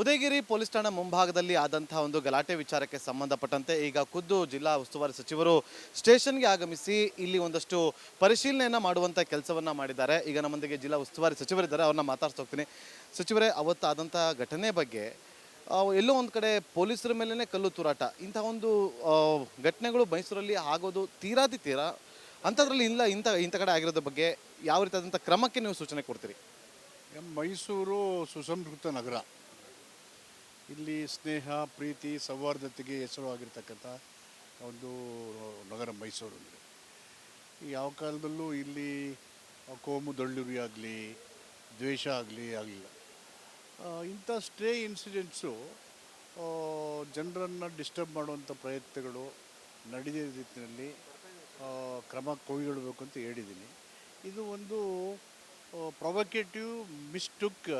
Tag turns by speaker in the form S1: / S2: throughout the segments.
S1: Udayagiri police ಠಾಣಾ ಮುಂಭಾಗದಲ್ಲಿ ಆದಂತಹ ಒಂದು ಗಲಾಟೆ ವಿಚಾರಕ್ಕೆ ಸಂಬಂಧಪಟ್ಟಂತೆ ಈಗ ಖುದ್ದು ಜಿಲ್ಲಾ ಉಸ್ತುವಾರಿ ಸಚಿವರು ಸ್ಟೇಷನ್ಗೆ ಆಗಮಿಸಿ ಇಲ್ಲಿ ಒಂದಷ್ಟು ಪರಿಶೀಲನೆಯನ್ನ ಮಾಡುವಂತ ಕೆಲಸವನ್ನ ಮಾಡಿದ್ದಾರೆ. ಈಗ ನಮ್ಮೊಂದಿಗೆ ಜಿಲ್ಲಾ ಉಸ್ತುವಾರಿ ಸಚಿವರಿದ್ದಾರೆ. ಅವ್ರನ್ನ ಮಾತಾಡ್ತಾ ಹೋಗ್ತೀನಿ. ಸಚಿವರೇ ಅವತ್ತು ಆದಂತಹ ಘಟನೆ ಬಗ್ಗೆ ಎಲ್ಲೋ ಒಂದು ಕಡೆ ಪೊಲೀಸರ ಮೇಲೇ ಕಲ್ಲು ತೂರಾಟ. ಇಂತಹ ಒಂದು ಘಟನೆಗಳು ಮೈಸೂರಲ್ಲಿ ಆಗೋದು ತೀರಾದಿ ತೀರಾ? ಅಂಥದ್ರಲ್ಲಿ ಇಲ್ಲ, ಇಂಥ ಇಂಥ ಕಡೆ ಆಗಿರೋದ್ರ ಬಗ್ಗೆ ಯಾವ ರೀತಿಯಾದಂಥ ಕ್ರಮಕ್ಕೆ ನೀವು ಸೂಚನೆ ಕೊಡ್ತೀರಿ?
S2: ಮೈಸೂರು ಸುಸಂಸ್ಕೃತ ನಗರ. ಇಲ್ಲಿ ಸ್ನೇಹ, ಪ್ರೀತಿ, ಸೌಹಾರ್ದತೆಗೆ ಹೆಸರುವಾಗಿರ್ತಕ್ಕಂಥ ಒಂದು ನಗರ ಮೈಸೂರು ಅಂದರೆ. ಯಾವ ಕಾಲದಲ್ಲೂ ಇಲ್ಲಿ ಕೋಮು ದಳ್ಳುರಿ ಆಗಲಿ, ದ್ವೇಷ ಆಗಲಿ ಆಗಲಿಲ್ಲ. ಇಂಥ ಸ್ಟೇ ಇನ್ಸಿಡೆಂಟ್ಸು ಜನರನ್ನು ಡಿಸ್ಟರ್ಬ್ ಮಾಡುವಂಥ ಪ್ರಯತ್ನಗಳು ನಡೆದ ರೀತಿಯಲ್ಲಿ ಕ್ರಮ ಕೈಗೊಳ್ಳಬೇಕು ಅಂತ ಹೇಳಿದ್ದೀನಿ. ಇದು ಒಂದು provocative mistake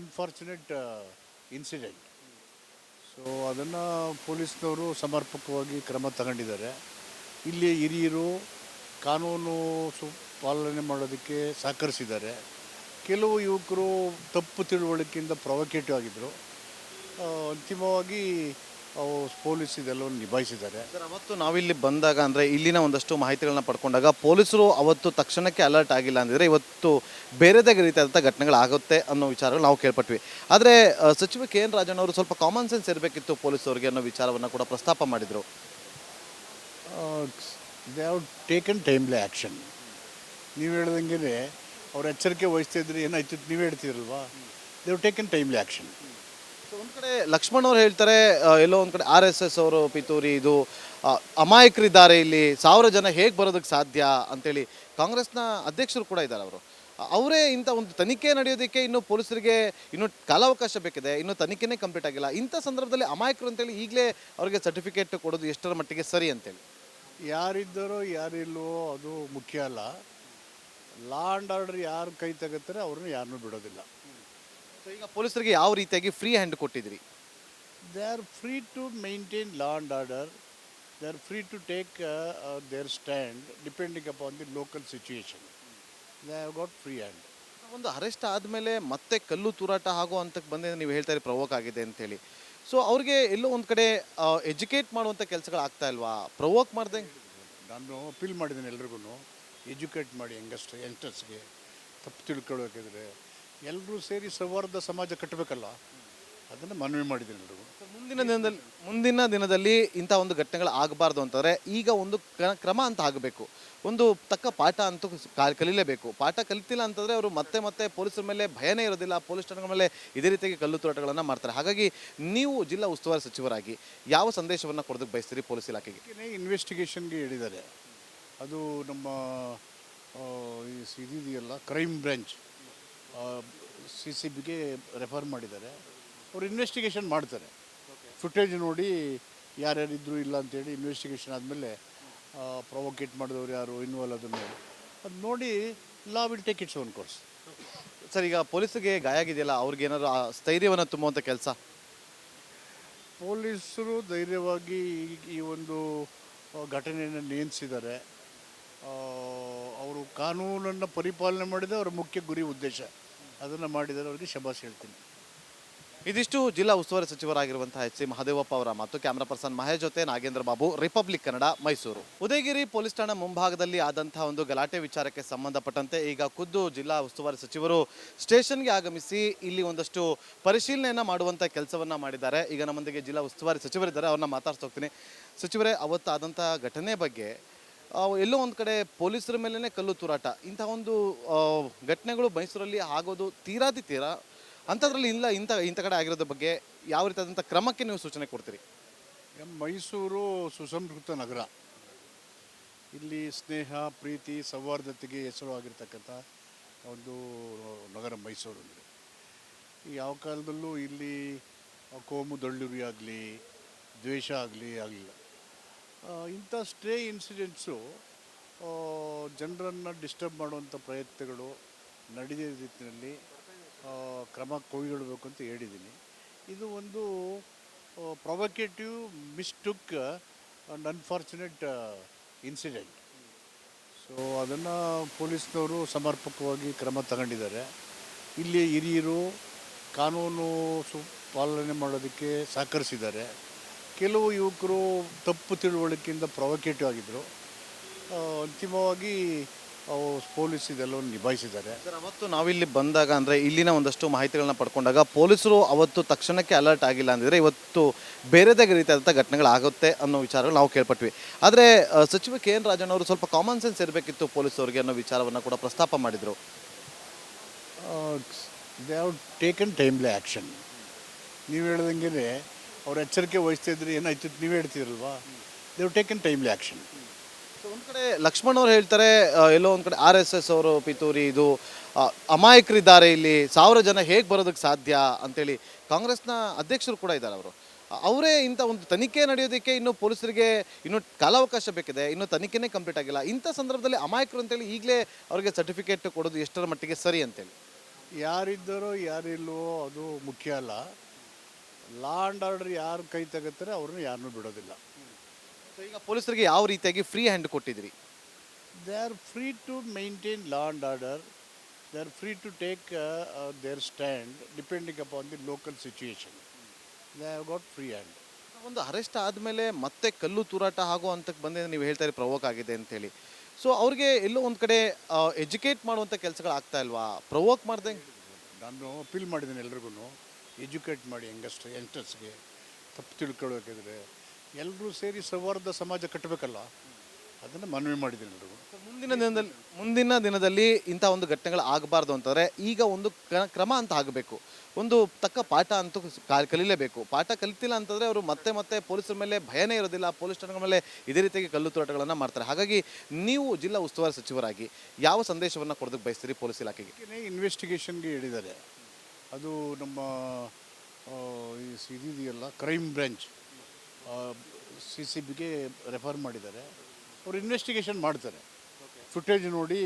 S2: unfortunate incident so ಅದನ್ನು ಪೊಲೀಸ್ನವರು ಸಮರ್ಪಕವಾಗಿ ಕ್ರಮ ತಗೊಂಡಿದ್ದಾರೆ. ಇಲ್ಲಿ ಹಿರಿಯರು ಕಾನೂನು ಸು, ಪಾಲನೆ ಮಾಡೋದಕ್ಕೆ ಸಹಕರಿಸಿದ್ದಾರೆ. ಕೆಲವು ಯುವಕರು ತಪ್ಪು ತಿಳುವಳಿಕೆಯಿಂದ ಪ್ರೊವೊಕೇಟಿವ್ ಆಗಿದ್ದರು ಅಂತಿಮವಾಗಿ ಪೊಲೀಸ್ ಇದೆಲ್ಲವನ್ನು ನಿಭಾಯಿಸಿದ್ದಾರೆ.
S1: ಸರ್ ಅವತ್ತು ನಾವಿಲ್ಲಿ ಬಂದಾಗ ಅಂದರೆ ಇಲ್ಲಿನ ಒಂದಷ್ಟು ಮಾಹಿತಿಗಳನ್ನ ಪಡ್ಕೊಂಡಾಗ ಪೊಲೀಸರು ಅವತ್ತು ತಕ್ಷಣಕ್ಕೆ ಅಲರ್ಟ್ ಆಗಿಲ್ಲ ಅಂದಿದ್ರೆ ಇವತ್ತು ಬೇರೆದೇ ರೀತಿಯಾದಂಥ ಘಟನೆಗಳಾಗುತ್ತೆ ಅನ್ನೋ ವಿಚಾರಗಳು ನಾವು ಕೇಳ್ಪಟ್ವಿ. ಆದರೆ ಸಚಿವ ಕೆ ಎನ್ ರಾಜಣ್ಣ ಅವರು ಸ್ವಲ್ಪ ಕಾಮನ್ ಸೆನ್ಸ್ ಇರಬೇಕಿತ್ತು ಪೊಲೀಸರಿಗೆ ಅನ್ನೋ ವಿಚಾರವನ್ನು ಕೂಡ ಪ್ರಸ್ತಾಪ ಮಾಡಿದರು.
S2: They have taken timely action ನೀವು ಹೇಳ್ದಂಗೆ ಅವ್ರು ಎಚ್ಚರಿಕೆ ವಹಿಸ್ತಾ ಇದ್ರೆ ಏನಾಯ್ತು ನೀವು ಹೇಳ್ತೀರಲ್ವಾ? ದೇ ಹ್ಯಾವ್ ಟೇಕನ್ ಟೈಮ್ಲಿ ಆ್ಯಕ್ಷನ್
S1: ಒಂದು ಕಡೆ ಲಕ್ಷ್ಮಣ್ ಅವರು ಹೇಳ್ತಾರೆ ಎಲ್ಲೋ ಒಂದು ಕಡೆ ಆರ್ ಎಸ್ ಎಸ್ ಅವರು, ಪಿತೂರಿ ಇದು ಅಮಾಯಕರಿದ್ದಾರೆ ಇಲ್ಲಿ, ಸಾವಿರ ಜನ ಹೇಗೆ ಬರೋದಕ್ಕೆ ಸಾಧ್ಯ ಅಂತೇಳಿ ಕಾಂಗ್ರೆಸ್ನ ಅಧ್ಯಕ್ಷರು ಕೂಡ ಇದ್ದಾರೆ ಅವರು. ಅವರೇ ಇಂಥ ಒಂದು ತನಿಖೆ ನಡೆಯೋದಕ್ಕೆ ಇನ್ನು ಪೊಲೀಸರಿಗೆ ಇನ್ನು ಕಾಲಾವಕಾಶ ಬೇಕಿದೆ, ಇನ್ನು ತನಿಖೆನೇ ಕಂಪ್ಲೀಟ್ ಆಗಿಲ್ಲ. ಇಂಥ ಸಂದರ್ಭದಲ್ಲಿ ಅಮಾಯಕರು ಅಂತೇಳಿ ಈಗಲೇ ಅವರಿಗೆ ಸರ್ಟಿಫಿಕೇಟ್ ಕೊಡೋದು ಎಷ್ಟರ ಮಟ್ಟಿಗೆ ಸರಿ ಅಂತೇಳಿ.
S2: ಯಾರಿದ್ದರೋ ಯಾರಿಲ್ವೋ ಅದು ಮುಖ್ಯ ಅಲ್ಲ. ಲಾ ಆ್ಯಂಡ್ ಆರ್ಡರ್ ಯಾರು ಕೈ ತೆಗತ್ತಾರೆ ಅವ್ರನ್ನ ಯಾರನ್ನೂ ಬಿಡೋದಿಲ್ಲ.
S1: ಈಗ ಪೊಲೀಸರಿಗೆ ಯಾವ ರೀತಿಯಾಗಿ free hand ಕೊಟ್ಟಿದ್ರಿ
S2: they are free to maintain law and order they are free to take their stand depending upon the local situation they have got free hand
S1: ಒಂದು ಅರೆಸ್ಟ್ ಆದಮೇಲೆ ಮತ್ತೆ ಕಲ್ಲು ತೂರಾಟ ಆಗೋ ಹಂತಕ್ಕೆ ಬಂದೆ ನೀವು ಹೇಳ್ತಾ ಇರಿ ಪ್ರವೋಕ್ ಆಗಿದೆ ಅಂತೇಳಿ. ಸೊ ಅವ್ರಿಗೆ ಎಲ್ಲೋ ಒಂದು ಕಡೆ ಎಜುಕೇಟ್ ಮಾಡುವಂಥ ಕೆಲಸಗಳು ಆಗ್ತಾ ಇಲ್ವಾ? ಪ್ರವೋಕ್ ಮಾಡಿದೆ?
S2: ನಾನು ಅಪೀಲ್ ಮಾಡಿದ್ದೀನಿ ಎಲ್ರಿಗೂ ಎಜುಕೇಟ್ ಮಾಡಿ ಯಂಗಸ್ಟ್ ಯಂಗ್ಸ್ಟರ್ಸ್ಗೆ ತಪ್ಪು ತಿಳ್ಕೊಳ್ಬೇಕಿದ್ರೆ ಎಲ್ಲರೂ ಸೇರಿ ಸೌಹಾರ್ದ ಸಮಾಜ ಕಟ್ಟಬೇಕಲ್ಲ? ಅದನ್ನು ಮನವಿ ಮಾಡಿದ್ದೀನಿ ಎಲ್ಲರಿಗೂ
S1: ಮುಂದಿನ ದಿನದಲ್ಲಿ ಮುಂದಿನ ದಿನದಲ್ಲಿ ಇಂಥ ಒಂದು ಘಟನೆಗಳು ಆಗಬಾರ್ದು ಅಂತಂದರೆ ಈಗ ಒಂದು ಕ್ರ- ಕ್ರಮ ಅಂತ ಆಗಬೇಕು. ಒಂದು ತಕ್ಕ ಪಾಠ ಅಂತೂ ಕಲಿಲೇಬೇಕು. ಪಾಠ ಕಲಿತಿಲ್ಲ ಅಂತಂದರೆ ಅವರು ಮತ್ತೆ ಮತ್ತೆ ಪೊಲೀಸರ ಮೇಲೆ ಭಯನೇ ಇರೋದಿಲ್ಲ ಪೊಲೀಸ್ ಠಾಣೆಗಳ ಮೇಲೆ ಇದೇ ರೀತಿಯಾಗಿ ಕಲ್ಲು ತೋರಾಟಗಳನ್ನು ಮಾಡ್ತಾರೆ. ಹಾಗಾಗಿ ನೀವು ಜಿಲ್ಲಾ ಉಸ್ತುವಾರಿ ಸಚಿವರಾಗಿ ಯಾವ ಸಂದೇಶವನ್ನು ಕೊಡೋದಕ್ಕೆ ಬಯಸ್ತೀರಿ ಪೊಲೀಸ್ ಇಲಾಖೆಗೆ?
S2: ಇನ್ವೆಸ್ಟಿಗೇಷನ್ಗೆ ಹೇಳಿದ್ದಾರೆ. ಅದು ನಮ್ಮ ಇದೆಯಲ್ಲ ಕ್ರೈಮ್ ಬ್ರ್ಯಾಂಚ್ ಸಿ ಸಿ ಬಿಗೆ ರೆಫರ್ ಮಾಡಿದ್ದಾರೆ. ಅವರು ಇನ್ವೆಸ್ಟಿಗೇಷನ್ ಮಾಡ್ತಾರೆ. ಫುಟೇಜ್ ನೋಡಿ ಯಾರ್ಯಾರಿದ್ರು ಇಲ್ಲ ಅಂತೇಳಿ ಇನ್ವೆಸ್ಟಿಗೇಷನ್ ಆದಮೇಲೆ ಪ್ರೊವೊಕೇಟ್ ಮಾಡಿದವ್ರು ಯಾರು ಇನ್ವಾಲ್ವ್ ಅದನ್ನು ಅದು ನೋಡಿ law will take its own course
S1: sir ಈಗ ಪೊಲೀಸ್ಗೆ ಗಾಯ ಆಗಿದೆಯಲ್ಲ ಅವ್ರಿಗೆ ಏನಾದ್ರು ಆ ಸ್ಥೈರ್ಯವನ್ನು ತುಂಬುವಂಥ ಕೆಲಸ?
S2: ಪೊಲೀಸರು ಧೈರ್ಯವಾಗಿ ಈ- ಒಂದು ಘಟನೆಯನ್ನು ನಿಯಂತ್ರಿಸಿದ್ದಾರೆ. ಅವರು ಕಾನೂನನ್ನು ಪರಿಪಾಲನೆ ಮಾಡಿದ ಅವರ ಮುಖ್ಯ ಗುರಿ ಉದ್ದೇಶ. ಅದನ್ನು ಮಾಡಿದರೆ ಅವರಿಗೆ ಶಬಾಸ್ ಹೇಳ್ತೀನಿ.
S1: ಇದಿಷ್ಟು ಜಿಲ್ಲಾ ಉಸ್ತುವಾರಿ ಸಚಿವರಾಗಿರುವಂತಹ ಎಚ್ ಸಿ ಮಹದೇವಪ್ಪ ಅವರ ಮತ್ತು ಕ್ಯಾಮರಾ ಪರ್ಸನ್ ಮಹೇಶ್ ಜೊತೆ ನಾಗೇಂದ್ರ ಬಾಬು, ರಿಪಬ್ಲಿಕ್ ಕನ್ನಡ, ಮೈಸೂರು. ಉದಯಗಿರಿ ಪೊಲೀಸ್ ಠಾಣಾ ಮುಂಭಾಗದಲ್ಲಿ ಆದಂತಹ ಒಂದು ಗಲಾಟೆ ವಿಚಾರಕ್ಕೆ ಸಂಬಂಧಪಟ್ಟಂತೆ ಈಗ ಖುದ್ದು ಜಿಲ್ಲಾ ಉಸ್ತುವಾರಿ ಸಚಿವರು ಸ್ಟೇಷನ್ಗೆ ಆಗಮಿಸಿ ಇಲ್ಲಿ ಒಂದಷ್ಟು ಪರಿಶೀಲನೆಯನ್ನು ಮಾಡುವಂಥ ಕೆಲಸವನ್ನ ಮಾಡಿದ್ದಾರೆ. ಈಗ ನಮ್ಮೊಂದಿಗೆ ಜಿಲ್ಲಾ ಉಸ್ತುವಾರಿ ಸಚಿವರಿದ್ದಾರೆ, ಅವ್ರನ್ನ ಮಾತಾಡ್ತಾ ಹೋಗ್ತೀನಿ. ಸಚಿವರೇ ಅವತ್ತು ಆದಂಥ ಘಟನೆ ಬಗ್ಗೆ ಎಲ್ಲೋ ಒಂದು ಕಡೆ ಪೊಲೀಸರ ಮೇಲೇ ಕಲ್ಲು ತೂರಾಟ. ಇಂತಹ ಒಂದು ಘಟನೆಗಳು ಮೈಸೂರಲ್ಲಿ ಆಗೋದು ತೀರಾದಿ ತೀರಾ. ಅಂಥದ್ರಲ್ಲಿ ಇಲ್ಲ, ಇಂಥ ಇಂಥ ಕಡೆ ಆಗಿರೋದ್ರ ಬಗ್ಗೆ ಯಾವ ರೀತಿಯಾದಂಥ ಕ್ರಮಕ್ಕೆ ನೀವು ಸೂಚನೆ ಕೊಡ್ತೀರಿ?
S2: ಮೈಸೂರು ಸುಸಂಸ್ಕೃತ ನಗರ. ಇಲ್ಲಿ ಸ್ನೇಹ, ಪ್ರೀತಿ, ಸೌಹಾರ್ದತೆಗೆ ಹೆಸರುವಾಗಿರ್ತಕ್ಕಂಥ ಒಂದು ನಗರ ಮೈಸೂರು ಯಾವ ಕಾಲದಲ್ಲೂ ಇಲ್ಲಿ ಕೋಮು, ದಳ್ಳುರಿ ಆಗಲಿ, ದ್ವೇಷ ಆಗಲಿ, ಆಗಲಿಲ್ಲ. ಇಂಥ ಸ್ಟ್ರೇ ಇನ್ಸಿಡೆಂಟ್ಸು ಜನರನ್ನು ಡಿಸ್ಟರ್ಬ್ ಮಾಡುವಂಥ ಪ್ರಯತ್ನಗಳು ನಡೆದ ರೀತಿಯಲ್ಲಿ ಕ್ರಮ ಕೈಗೊಳ್ಳಬೇಕು ಅಂತ ಹೇಳಿದ್ದೀನಿ. ಇದು ಒಂದು provocative mistake and unfortunate incident so ಅದನ್ನು ಪೊಲೀಸ್ನವರು ಸಮರ್ಪಕವಾಗಿ ಕ್ರಮ ತಗೊಂಡಿದ್ದಾರೆ. ಇಲ್ಲಿ ಹಿರಿಯರು ಕಾನೂನು ಸು, ಪಾಲನೆ ಮಾಡೋದಕ್ಕೆ ಸಹಕರಿಸಿದ್ದಾರೆ. ಕೆಲವು ಯುವಕರು ತಪ್ಪು ತಿಳುವಳಿಕೆಯಿಂದ ಪ್ರೊವೊಕೇಟಿವ್ ಆಗಿದ್ದರು ಅಂತಿಮವಾಗಿ ಅವು ಪೊಲೀಸ್ ಇದೆಲ್ಲವನ್ನು ನಿಭಾಯಿಸಿದ್ದಾರೆ.
S1: ಸರ್ ಅವತ್ತು ನಾವಿಲ್ಲಿ ಬಂದಾಗ ಅಂದರೆ ಇಲ್ಲಿನ ಒಂದಷ್ಟು ಮಾಹಿತಿಗಳನ್ನ ಪಡ್ಕೊಂಡಾಗ ಪೊಲೀಸರು ಅವತ್ತು ತಕ್ಷಣಕ್ಕೆ ಅಲರ್ಟ್ ಆಗಿಲ್ಲ ಅಂದಿದ್ರೆ ಇವತ್ತು ಬೇರೆದೇ ರೀತಿಯಾದಂಥ ಘಟನೆಗಳಾಗುತ್ತೆ ಅನ್ನೋ ವಿಚಾರಗಳು ನಾವು ಕೇಳ್ಪಟ್ವಿ. ಆದರೆ ಸಚಿವ ಕೆ ಎನ್ ರಾಜಣ್ಣ ಅವರು ಸ್ವಲ್ಪ ಕಾಮನ್ ಸೆನ್ಸ್ ಇರಬೇಕಿತ್ತು ಪೊಲೀಸರಿಗೆ ಅನ್ನೋ ವಿಚಾರವನ್ನು ಕೂಡ ಪ್ರಸ್ತಾಪ ಮಾಡಿದರು.
S2: They have taken timely action ನೀವು ಹೇಳ್ದಂಗೆ ಅವ್ರು ಎಚ್ಚರಿಕೆ ವಹಿಸ್ತಾ ಇದ್ರೆ ಏನಾಯ್ತು ನೀವು ನೀವೇ ಹೇಳ್ತೀರಲ್ವಾ? They in taken timely action
S1: so ಒಂದು ಕಡೆ ಲಕ್ಷ್ಮಣ್ ಅವರು ಹೇಳ್ತಾರೆ ಆ, ಎಲ್ಲೋ ಒಂದು ಕಡೆ ಆರ್ ಎಸ್ ಎಸ್ ಅವರು ಪಿತೂರಿ ಇದು ಆ, ಅಮಾಯಕರಿದ್ದಾರೆ ಇಲ್ಲಿ ಸಾವಿರ ಜನ ಹೇಗೆ ಬರೋದಕ್ಕೆ ಸಾಧ್ಯ ಅಂತೇಳಿ ಕಾಂಗ್ರೆಸ್ನ ಅಧ್ಯಕ್ಷರು ಕೂಡ ಇದ್ದಾರೆ ಅವರು. ಅವರೇ ಇಂಥ ಒಂದು ತನಿಖೆ ನಡೆಯೋದಕ್ಕೆ ಇನ್ನು ಪೊಲೀಸರಿಗೆ ಇನ್ನೂ ಕಾಲಾವಕಾಶ ಬೇಕಿದೆ ಇನ್ನೂ ತನಿಖೆನೇ ಕಂಪ್ಲೀಟ್ ಆಗಿಲ್ಲ. ಇಂಥ ಸಂದರ್ಭದಲ್ಲಿ ಅಮಾಯಕರು ಅಂತೇಳಿ ಈಗಲೇ ಅವರಿಗೆ ಸರ್ಟಿಫಿಕೇಟ್ ಕೊಡೋದು ಎಷ್ಟರ ಮಟ್ಟಿಗೆ ಸರಿ ಅಂತೇಳಿ.
S2: ಯಾರಿದ್ದಾರೋ ಯಾರಿಲ್ವೋ ಅದು ಮುಖ್ಯ ಅಲ್ಲ. ಲಾ ಆ್ಯಂಡ್ ಆರ್ಡರ್ ಯಾರು ಕೈ ತೆಗುತ್ತಾರೆ ಅವ್ರನ್ನ ಯಾರನ್ನೂ ಬಿಡೋದಿಲ್ಲ.
S1: ಸೊ ಈಗ ಪೊಲೀಸರಿಗೆ ಯಾವ ರೀತಿಯಾಗಿ free hand ಕೊಟ್ಟಿದ್ರಿ
S2: they are free to maintain law and order they are free to take their stand depending upon the local situation they have got free hand
S1: ಒಂದು ಅರೆಸ್ಟ್ ಆದಮೇಲೆ ಮತ್ತೆ ಕಲ್ಲು ತೂರಾಟ ಆಗೋ ಹಂತಕ್ಕೆ ಬಂದಿದೆ. ನೀವು ಹೇಳ್ತಾ ಇರಿ ಪ್ರವೋಕ್ ಆಗಿದೆ ಅಂತೇಳಿ ಸೊ ಅವ್ರಿಗೆ ಎಲ್ಲೋ ಒಂದು ಕಡೆ ಎಜುಕೇಟ್ ಮಾಡುವಂಥ ಕೆಲಸಗಳು ಆಗ್ತಾ ಇಲ್ವಾ? ಪ್ರವೋಕ್ ಮಾಡ್ದಂಗೆ
S2: ನಾನು ಅಪೀಲ್ ಮಾಡಿದ್ದೀನಿ ಎಲ್ರಿಗೂ ಎಜುಕೇಟ್ ಮಾಡಿ ಯಂಗಸ್ಟ್ ಯಂಗ್ಸ್ಟರ್ಸ್ಗೆ ತಪ್ಪು ತಿಳ್ಕೊಳ್ಬೇಕಿದ್ರೆ ಎಲ್ಲರೂ ಸೇರಿ ಸೌಹಾರ್ದ ಸಮಾಜ ಕಟ್ಟಬೇಕಲ್ಲ ಅದನ್ನು ಮನವಿ ಮಾಡಿದ್ದೀನಿ ಎಲ್ರಿಗೂ.
S1: ಮುಂದಿನ ದಿನದಲ್ಲಿ ಮುಂದಿನ ದಿನದಲ್ಲಿ ಇಂಥ ಒಂದು ಘಟನೆಗಳು ಆಗಬಾರ್ದು ಅಂತಂದರೆ ಈಗ ಒಂದು ಕ್ರಮ ಅಂತ ಆಗಬೇಕು. ಒಂದು ತಕ್ಕ ಪಾಠ ಅಂತೂ ಕಲಿಲೇಬೇಕು. ಪಾಠ ಕಲಿತಿಲ್ಲ ಅಂತಂದರೆ ಅವರು ಮತ್ತೆ ಮತ್ತೆ ಪೊಲೀಸರ ಮೇಲೆ ಭಯನೇ ಇರೋದಿಲ್ಲ ಪೊಲೀಸ್ ಠಾಣೆಗಳ ಮೇಲೆ ಇದೇ ರೀತಿಯಾಗಿ ಕಲ್ಲು ತೂರಾಟಗಳನ್ನು ಮಾಡ್ತಾರೆ. ಹಾಗಾಗಿ ನೀವು ಜಿಲ್ಲಾ ಉಸ್ತುವಾರಿ ಸಚಿವರಾಗಿ ಯಾವ ಸಂದೇಶವನ್ನು ಕೊಡೋದಕ್ಕೆ ಬಯಸ್ತೀರಿ ಪೊಲೀಸ್ ಇಲಾಖೆಗೆ?
S2: ಇನ್ವೆಸ್ಟಿಗೇಷನ್ಗೆ ಹೇಳಿದ್ದಾರೆ. ಅದು ನಮ್ಮ ಆ, ಈ ಸಿ- ಇದಿದೆಯಲ್ಲ ಕ್ರೈಮ್ ಬ್ರಾಂಚ್ ಸಿ ಸಿ ಬಿಗೆ ರೆಫರ್ ಮಾಡಿದ್ದಾರೆ. ಅವರು ಇನ್ವೆಸ್ಟಿಗೇಷನ್ ಮಾಡ್ತಾರೆ. ಫುಟೇಜ್ ನೋಡಿ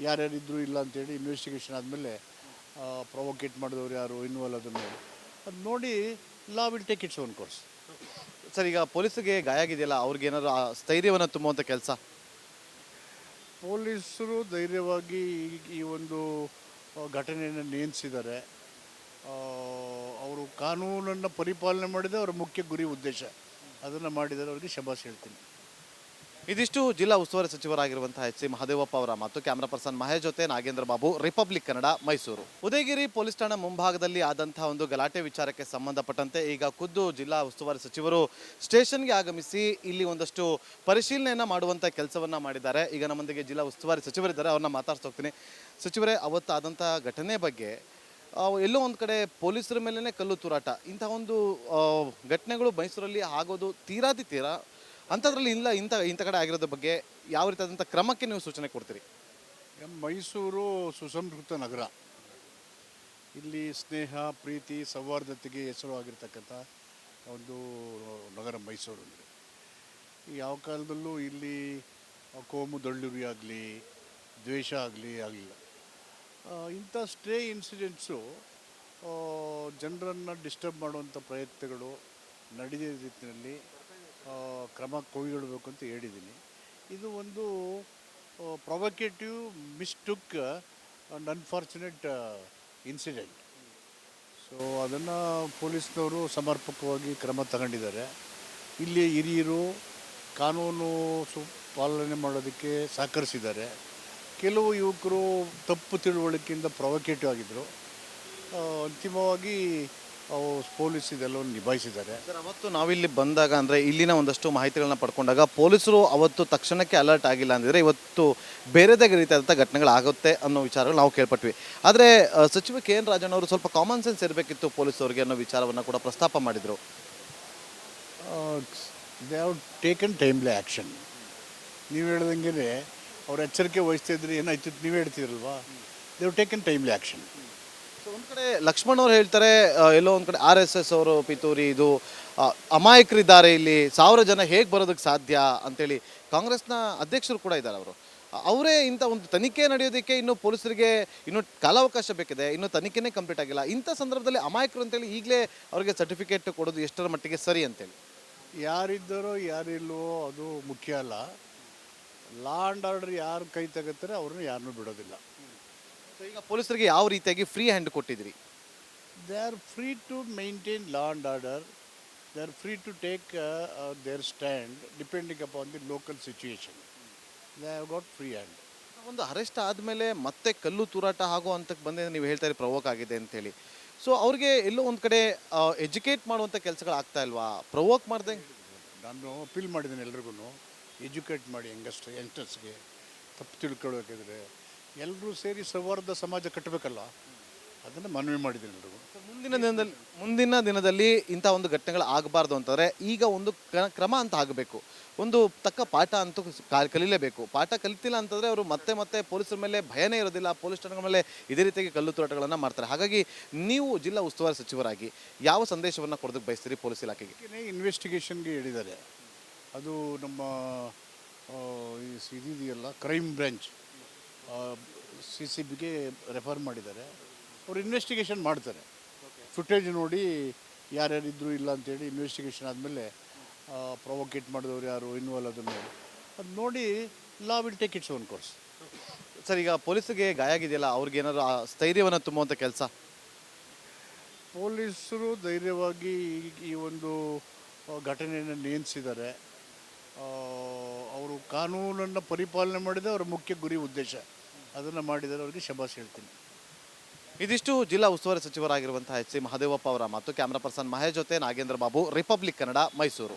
S2: ಯಾರ್ಯಾರಿದ್ರು ಇಲ್ಲ ಅಂತೇಳಿ ಇನ್ವೆಸ್ಟಿಗೇಷನ್ ಆದಮೇಲೆ ಪ್ರೊವೋಕೇಟ್ ಮಾಡಿದವ್ರು ಯಾರು ಇನ್ವಾಲ್ವ್ ಅದನ್ನು ಅದು ನೋಡಿ law will take its own course
S1: sir ಈಗ ಪೊಲೀಸಿಗೆ ಗಾಯ ಆಗಿದೆಯಲ್ಲ ಅವ್ರಿಗೆ ಏನಾದ್ರು ಆ ಸ್ಥೈರ್ಯವನ್ನು ತುಂಬುವಂಥ ಕೆಲಸ?
S2: ಪೊಲೀಸರು ಧೈರ್ಯವಾಗಿ ಈ- ಈ ಒಂದು ಘಟನೆಯನ್ನು ನಿಯಂತ್ರಿಸಿದ್ದಾರೆ. ಅವರು ಕಾನೂನನ್ನು ಪರಿಪಾಲನೆ ಮಾಡಿದ ಅವರ ಮುಖ್ಯ ಗುರಿ ಉದ್ದೇಶ. ಅದನ್ನು ಮಾಡಿದರೆ ಅವರಿಗೆ ಶಬಾಸ್ ಹೇಳ್ತೀನಿ.
S1: ಇದಿಷ್ಟು ಜಿಲ್ಲಾ ಉಸ್ತುವಾರಿ ಸಚಿವರಾಗಿರುವಂತಹ ಎಚ್ ಸಿ ಮಹದೇವಪ್ಪ ಅವರ ಮತ್ತು ಕ್ಯಾಮರಾ ಪರ್ಸನ್ ಮಹೇಶ್ ಜೊತೆ ನಾಗೇಂದ್ರ ಬಾಬು, ರಿಪಬ್ಲಿಕ್ ಕನ್ನಡ, ಮೈಸೂರು. ಉದಯಗಿರಿ ಪೊಲೀಸ್ ಠಾಣೆ ಮುಂಭಾಗದಲ್ಲಿ ಆದಂತಹ ಒಂದು ಗಲಾಟೆ ವಿಚಾರಕ್ಕೆ ಸಂಬಂಧಪಟ್ಟಂತೆ ಈಗ ಖುದ್ದು ಜಿಲ್ಲಾ ಉಸ್ತುವಾರಿ ಸಚಿವರು ಸ್ಟೇಷನ್ಗೆ ಆಗಮಿಸಿ ಇಲ್ಲಿ ಒಂದಷ್ಟು ಪರಿಶೀಲನೆಯನ್ನು ಮಾಡುವಂಥ ಕೆಲಸವನ್ನ ಮಾಡಿದ್ದಾರೆ. ಈಗ ನಮ್ಮೊಂದಿಗೆ ಜಿಲ್ಲಾ ಉಸ್ತುವಾರಿ ಸಚಿವರಿದ್ದಾರೆ. ಅವ್ರನ್ನ ಮಾತಾಡ್ತಾ ಹೋಗ್ತೀನಿ. ಸಚಿವರೇ ಅವತ್ತು ಆದಂಥ ಘಟನೆ ಬಗ್ಗೆ ಎಲ್ಲೋ ಒಂದು ಕಡೆ ಪೊಲೀಸರ ಮೇಲೇ ಕಲ್ಲು ತೂರಾಟ. ಇಂಥ ಒಂದು ಘಟನೆಗಳು ಮೈಸೂರಲ್ಲಿ ಆಗೋದು ತೀರಾದಿ ತೀರಾ, ಅಂಥದ್ರಲ್ಲಿ ಇಲ್ಲ, ಇಂಥ ಇಂಥ ಕಡೆ ಆಗಿರೋದ್ರ ಬಗ್ಗೆ ಯಾವ ರೀತಿಯಾದಂಥ ಕ್ರಮಕ್ಕೆ ನೀವು ಸೂಚನೆ ಕೊಡ್ತೀರಿ?
S2: ಮೈಸೂರು ಸುಸಂಸ್ಕೃತ ನಗರ. ಇಲ್ಲಿ ಸ್ನೇಹ, ಪ್ರೀತಿ, ಸೌಹಾರ್ದತೆಗೆ ಹೆಸರುವಾಗಿರ್ತಕ್ಕಂಥ ಒಂದು ನಗರ ಮೈಸೂರು ಅಂದರೆ. ಯಾವ ಕಾಲದಲ್ಲೂ ಇಲ್ಲಿ ಕೋಮು, ದಳ್ಳುರಿ ಆಗಲಿ, ದ್ವೇಷ ಆಗಲಿ, ಆಗಲಿಲ್ಲ. ಇಂಥ ಸ್ಟೇ ಇನ್ಸಿಡೆಂಟ್ಸು ಜನರನ್ನು ಡಿಸ್ಟರ್ಬ್ ಮಾಡುವಂಥ ಪ್ರಯತ್ನಗಳು ನಡೆದ ರೀತಿಯಲ್ಲಿ ಕ್ರಮ ಕೈಗೊಳ್ಳಬೇಕು ಅಂತ ಹೇಳಿದ್ದೀನಿ. ಇದು ಒಂದು provocative mistake and unfortunate incident so ಅದನ್ನು ಪೊಲೀಸ್ನವರು ಸಮರ್ಪಕವಾಗಿ ಕ್ರಮ ತಗೊಂಡಿದ್ದಾರೆ. ಇಲ್ಲಿ ಹಿರಿಯರು ಕಾನೂನು ಸು, ಪಾಲನೆ ಮಾಡೋದಕ್ಕೆ ಸಹಕರಿಸಿದ್ದಾರೆ. ಕೆಲವು ಯುವಕರು ತಪ್ಪು ತಿಳುವಳಿಕೆಯಿಂದ ಪ್ರೊವೊಕೇಟಿವ್ ಆಗಿದ್ದರು ಅಂತಿಮವಾಗಿ ಅವು ಪೊಲೀಸ್ ಇದೆಲ್ಲವನ್ನು ನಿಭಾಯಿಸಿದ್ದಾರೆ.
S1: ಸರ್ ಅವತ್ತು ನಾವಿಲ್ಲಿ ಬಂದಾಗ ಅಂದರೆ ಇಲ್ಲಿನ ಒಂದಷ್ಟು ಮಾಹಿತಿಗಳನ್ನ ಪಡ್ಕೊಂಡಾಗ ಪೊಲೀಸರು ಅವತ್ತು ತಕ್ಷಣಕ್ಕೆ ಅಲರ್ಟ್ ಆಗಿಲ್ಲ ಅಂದರೆ ಇವತ್ತು ಬೇರೆದೇ ರೀತಿಯಾದಂಥ ಘಟನೆಗಳಾಗುತ್ತೆ ಅನ್ನೋ ವಿಚಾರಗಳು ನಾವು ಕೇಳ್ಪಟ್ವಿ. ಆದರೆ ಸಚಿವ ಕೆ ಎನ್ ರಾಜಣ್ಣ ಅವರು ಸ್ವಲ್ಪ ಕಾಮನ್ ಸೆನ್ಸ್ ಇರಬೇಕಿತ್ತು ಪೊಲೀಸರಿಗೆ ಅನ್ನೋ ವಿಚಾರವನ್ನು ಕೂಡ ಪ್ರಸ್ತಾಪ ಮಾಡಿದರು.
S2: They have taken timely action ನೀವು ಹೇಳ್ದಂಗೆ ಅವ್ರು ಎಚ್ಚರಿಕೆ ವಹಿಸ್ತಾ ಇದ್ರೆ ಏನಾಯ್ತು ನೀವೇ ಹೇಳ್ತೀರಲ್ವಾ they take taken timely action
S1: so ಒಂದು ಕಡೆ ಲಕ್ಷ್ಮಣ್ ಅವ್ರು ಹೇಳ್ತಾರೆ ಎಲ್ಲೋ ಒಂದು ಕಡೆ ಆರ್ ಎಸ್ ಎಸ್ ಅವರು ಪಿತೂರಿ ಇದು ಅಮಾಯಕರಿದ್ದಾರೆ ಇಲ್ಲಿ ಸಾವಿರ ಜನ ಹೇಗೆ ಬರೋದಕ್ಕೆ ಸಾಧ್ಯ ಅಂತೇಳಿ ಕಾಂಗ್ರೆಸ್ನ ಅಧ್ಯಕ್ಷರು ಕೂಡ ಇದ್ದಾರೆ ಅವರು. ಅವರೇ ಇಂಥ ಒಂದು ತನಿಖೆ ನಡೆಯೋದಕ್ಕೆ ಇನ್ನು ಪೊಲೀಸರಿಗೆ ಇನ್ನೂ ಕಾಲಾವಕಾಶ ಬೇಕಿದೆ ಇನ್ನೂ ತನಿಖೆನೇ ಕಂಪ್ಲೀಟ್ ಆಗಿಲ್ಲ. ಇಂಥ ಸಂದರ್ಭದಲ್ಲಿ ಅಮಾಯಕರು ಅಂತೇಳಿ ಈಗಲೇ ಅವರಿಗೆ ಸರ್ಟಿಫಿಕೇಟ್ ಕೊಡೋದು ಎಷ್ಟರ ಮಟ್ಟಿಗೆ ಸರಿ ಅಂತೇಳಿ.
S2: ಯಾರಿದ್ದಾರೋ ಯಾರಿಲ್ವೋ ಅದು ಮುಖ್ಯ ಅಲ್ಲ. ಲಾ ಆ್ಯಂಡ್ ಆರ್ಡರ್ ಯಾರು ಕೈ ತೆಗುತ್ತಾರೆ ಅವ್ರನ್ನ ಯಾರನ್ನು ಬಿಡೋದಿಲ್ಲ.
S1: ಸೊ ಈಗ ಪೊಲೀಸರಿಗೆ ಯಾವ ರೀತಿಯಾಗಿ free hand ಕೊಟ್ಟಿದ್ರಿ?
S2: They are free to maintain law and order. They are free to take their stand depending upon the local situation they have got free hand
S1: ಒಂದು ಅರೆಸ್ಟ್ ಆದಮೇಲೆ ಮತ್ತೆ ಕಲ್ಲು ತೂರಾಟ ಆಗೋ ಹಂತಕ್ಕೆ ಬಂದೆ ನೀವು ಹೇಳ್ತಾ ಇರಿ ಪ್ರವೋಕ್ ಆಗಿದೆ ಅಂತೇಳಿ ಸೊ ಅವ್ರಿಗೆ ಎಲ್ಲೋ ಒಂದು ಕಡೆ ಎಜುಕೇಟ್ ಮಾಡುವಂಥ ಕೆಲಸಗಳು ಆಗ್ತಾ ಇಲ್ವಾ? ಪ್ರವೋಕ್ ಮಾಡಿದೆ?
S2: ನಾನು ಅಪೀಲ್ ಮಾಡಿದ್ದೀನಿ ಎಲ್ರಿಗೂ ಎಜುಕೇಟ್ ಮಾಡಿ ಯಂಗಸ್ಟ್ ಯಂಗ್ಸ್ಟರ್ಸ್ಗೆ ತಪ್ಪು ತಿಳ್ಕೊಳ್ಬೇಕಿದ್ರೆ ಎಲ್ಲರೂ ಸೇರಿ ಸೌಹಾರ್ದ ಸಮಾಜ ಕಟ್ಟಬೇಕಲ್ಲ ಅದನ್ನು ಮನವಿ ಮಾಡಿದ್ದೀನಿ ಎಲ್ರಿಗೂ.
S1: ಮುಂದಿನ ದಿನದಲ್ಲಿ ಮುಂದಿನ ದಿನದಲ್ಲಿ ಇಂಥ ಒಂದು ಘಟನೆಗಳು ಆಗಬಾರ್ದು ಅಂತಂದರೆ ಈಗ ಒಂದು ಕ್ರಮ ಅಂತ ಆಗಬೇಕು. ಒಂದು ತಕ್ಕ ಪಾಠ ಅಂತೂ ಕಲೀಲೇಬೇಕು. ಪಾಠ ಕಲಿತಿಲ್ಲ ಅಂತಂದರೆ ಅವರು ಮತ್ತೆ ಮತ್ತೆ ಪೊಲೀಸರ ಮೇಲೆ ಭಯನೇ ಇರೋದಿಲ್ಲ ಪೊಲೀಸ್ ಠಾಣೆಗಳ ಮೇಲೆ ಇದೇ ರೀತಿಯಾಗಿ ಕಲ್ಲು ತೋಟಗಳನ್ನು ಮಾಡ್ತಾರೆ. ಹಾಗಾಗಿ ನೀವು ಜಿಲ್ಲಾ ಉಸ್ತುವಾರಿ ಸಚಿವರಾಗಿ ಯಾವ ಸಂದೇಶವನ್ನು ಕೊಡೋದಕ್ಕೆ ಬಯಸ್ತೀರಿ ಪೊಲೀಸ್ ಇಲಾಖೆಗೆ?
S2: ಇನ್ವೆಸ್ಟಿಗೇಷನ್ಗೆ ಹೇಳಿದ್ದಾರೆ. ಅದು ನಮ್ಮ ಈ ಸಿ- ಇದಿದೆಯಲ್ಲ ಕ್ರೈಮ್ ಬ್ರ್ಯಾಂಚ್ ಸಿ ಸಿ ಬಿಗೆ ರೆಫರ್ ಮಾಡಿದ್ದಾರೆ. ಅವರು ಇನ್ವೆಸ್ಟಿಗೇಷನ್ ಮಾಡ್ತಾರೆ. ಫುಟೇಜ್ ನೋಡಿ ಯಾರ್ಯಾರಿದ್ರು ಇಲ್ಲ ಅಂತೇಳಿ ಇನ್ವೆಸ್ಟಿಗೇಷನ್ ಆದಮೇಲೆ ಪ್ರೊವೋಕೇಟ್ ಮಾಡಿದವ್ರು ಯಾರು ಇನ್ವಾಲ್ವ್ ಅದನ್ನು ಅದು ನೋಡಿ law will take its own course
S1: sir ಈಗ ಪೊಲೀಸ್ಗೆ ಗಾಯ ಆಗಿದೆಯಲ್ಲ ಅವ್ರಿಗೆ ಏನಾದ್ರು ಆ ಸ್ಥೈರ್ಯವನ್ನು ತುಂಬುವಂಥ ಕೆಲಸ?
S2: ಪೊಲೀಸರು ಧೈರ್ಯವಾಗಿ ಈ- ಈ ಒಂದು ಘಟನೆಯನ್ನು ನಿಯಂತ್ರಿಸಿದ್ದಾರೆ. ಅವರು ಕಾನೂನನ್ನು ಪರಿಪಾಲನೆ ಮಾಡಿದ ಅವರ ಮುಖ್ಯ ಗುರಿ ಉದ್ದೇಶ. ಅದನ್ನು ಮಾಡಿದರೆ ಅವರಿಗೆ ಶಬಾಸ್ ಹೇಳ್ತೀನಿ.
S1: ಇದಿಷ್ಟು ಜಿಲ್ಲಾ ಉಸ್ತುವಾರಿ ಸಚಿವರಾಗಿರುವಂತಹ ಎಚ್ ಸಿ ಮಹದೇವಪ್ಪ ಅವರ ಮತ್ತು ಕ್ಯಾಮ್ರಾ ಪರ್ಸನ್ ಮಹೇಶ್ ಜೊತೆ ನಾಗೇಂದ್ರ ಬಾಬು, ರಿಪಬ್ಲಿಕ್ ಕನ್ನಡ, ಮೈಸೂರು.